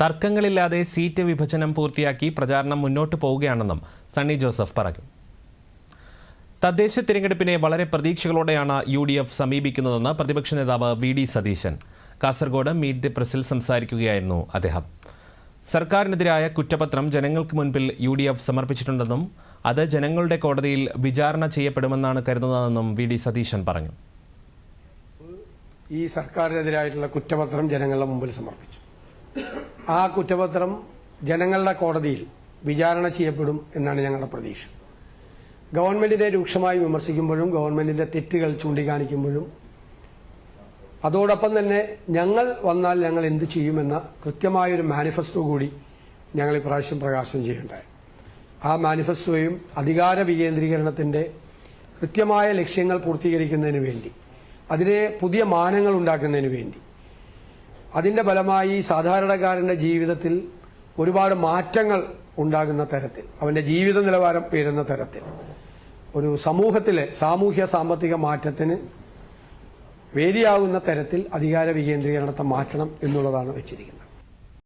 തർക്കങ്ങളില്ലാതെ seat വിഭജനം പൂർത്തിയാക്കി പ്രചാരണം മുന്നോട്ട് പോവുകയാണെന്നും സണ്ണി ജോസഫ് പറഞ്ഞു. തദ്ദേശ തിരഞ്ഞെടുപ്പിനെ വളരെ പ്രതീക്ഷകളോടെയാണ് യു ഡി എഫ് സമീപിക്കുന്നതെന്ന് പ്രതിപക്ഷ നേതാവ് V D Satheesan. Kasaragod meet the പ്രസിൽ സംസാരിക്കുകയായിരുന്നു അദ്ദേഹം. സർക്കാരിനെതിരായ കുറ്റപത്രം ജനങ്ങൾക്ക് മുൻപിൽ യു ഡി എഫ് സമർപ്പിച്ചിട്ടുണ്ടെന്നും അത് ജനങ്ങളുടെ കോടതിയിൽ വിചാരണ ചെയ്യപ്പെടുമെന്നാണ് കരുതുന്നതെന്നും വി ഡി സതീശൻ പറഞ്ഞു. ഈ സർക്കാരിനെതിരായിട്ടുള്ള കുറ്റപത്രം ജനങ്ങളുടെ മുമ്പിൽ സമർപ്പിച്ചു. ആ കുറ്റപത്രം ജനങ്ങളുടെ കോടതിയിൽ വിചാരണ ചെയ്യപ്പെടും എന്നാണ് ഞങ്ങളുടെ പ്രതീക്ഷ. ഗവൺമെന്റിനെ രൂക്ഷമായി വിമർശിക്കുമ്പോഴും ഗവൺമെന്റിന്റെ തെറ്റുകൾ ചൂണ്ടിക്കാണിക്കുമ്പോഴും അതോടൊപ്പം തന്നെ ഞങ്ങൾ വന്നാൽ ഞങ്ങൾ എന്ത് ചെയ്യുമെന്ന കൃത്യമായൊരു മാനിഫെസ്റ്റോ കൂടി ഞങ്ങൾ ഇപ്രാവശ്യം പ്രകാശനം ചെയ്യുണ്ടായി ആ മാനിഫെസ്റ്റോയും അധികാര വികേന്ദ്രീകരണത്തിന്റെ കൃത്യമായ ലക്ഷ്യങ്ങൾ പൂർത്തീകരിക്കുന്നതിന് വേണ്ടി അതിനെ പുതിയ മാനങ്ങൾ ഉണ്ടാക്കുന്നതിന് വേണ്ടി അതിന്റെ ഫലമായി സാധാരണക്കാരന്റെ ജീവിതത്തിൽ ഒരുപാട് മാറ്റങ്ങൾ ഉണ്ടാകുന്ന തരത്തിൽ അവന്റെ ജീവിത നിലവാരം ഉയരുന്ന തരത്തിൽ. ഒരു സമൂഹത്തിലെ സാമൂഹ്യ സാമ്പത്തിക മാറ്റത്തിന് വേദിയാകുന്ന തരത്തിൽ അധികാര വികേന്ദ്രീകരണത്തെ മാറ്റണം എന്നുള്ളതാണ് വെച്ചിരിക്കുന്നത്.